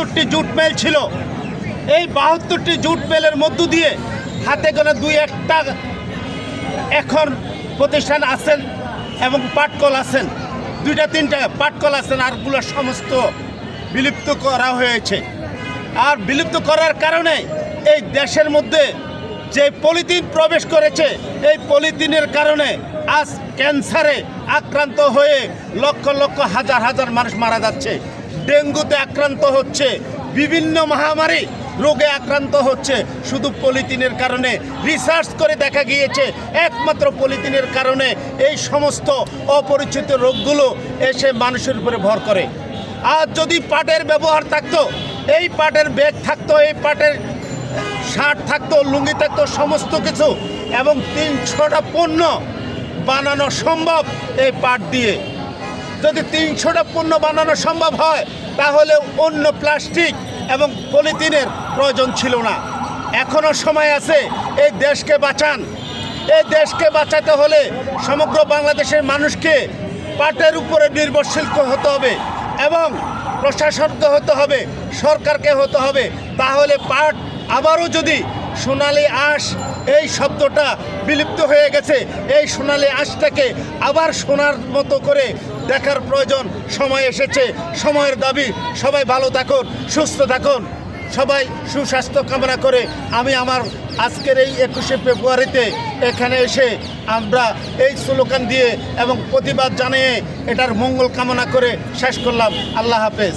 বাহাত্তরটি jute mail ছিল। এই বাহাত্তরটি jute মেলের মধ্য দিয়ে হাতে গোনা দুই একটা এখন প্রতিষ্ঠান আছেন এবং পাটকল আছেন। দুইটা, তিনটা পাটকল আছেন আরগুলো সমস্ত বিলুপ্ত করা হয়েছে। আর বিলুপ্ত করার কারণে এই দেশের মধ্যে যে পলিথিন প্রবেশ করেছে, এই পলিথিনের কারণে আজ ক্যান্সারে আক্রান্ত হয়ে লক্ষ লক্ষ, হাজার হাজার মানুষ মারা যাচ্ছে। ডেঙ্গুতে আক্রান্ত হচ্ছে। বিভিন্ন মহামারী রোগে আক্রান্ত হচ্ছে। শুধু পলিথিনের কারণে রিসার্চ করে দেখা গিয়েছে, একমাত্র পলিথিনের কারণে এই সমস্ত অপরিচিত রোগগুলো এসে মানুষের উপরে ভর করে। আর যদি পাটের ব্যবহার থাকতো, এই পাটের ব্যাগ থাকতো, এই পাটের শার্ট থাকতো, লুঙ্গি থাকতো, সমস্ত কিছু এবং তিনশোটা পণ্য বানানো সম্ভব এই পাট দিয়ে। যদি তিনশোটা পণ্য বানানো সম্ভব হয়, তাহলে অন্য প্লাস্টিক এবং পলিথিনের প্রয়োজন ছিল না। এখনও সময় আছে এই দেশকে বাঁচান। এই দেশকে বাঁচাতে হলে সমগ্র বাংলাদেশের মানুষকে পাটের উপরে নির্ভরশীল হতে হবে এবং প্রশাসনকে হতে হবে, সরকারকে হতে হবে। তাহলে পাট আবারও যদি সোনালি আঁশ এই শব্দটা বিলুপ্ত হয়ে গেছে। এই সোনালি আঁশটাকে আবার সোনার মতো করে দেখার প্রয়োজন সময় এসেছে। সময়ের দাবি, সবাই ভালো থাকুন, সুস্থ থাকুন। সবাই সুস্বাস্থ্য কামনা করে আমি আমার আজকের এই একুশে ফেব্রুয়ারিতে এখানে এসে আমরা এই স্লোগান দিয়ে এবং প্রতিবাদ জানিয়ে এটার মঙ্গল কামনা করে শেষ করলাম। আল্লাহ হাফেজ।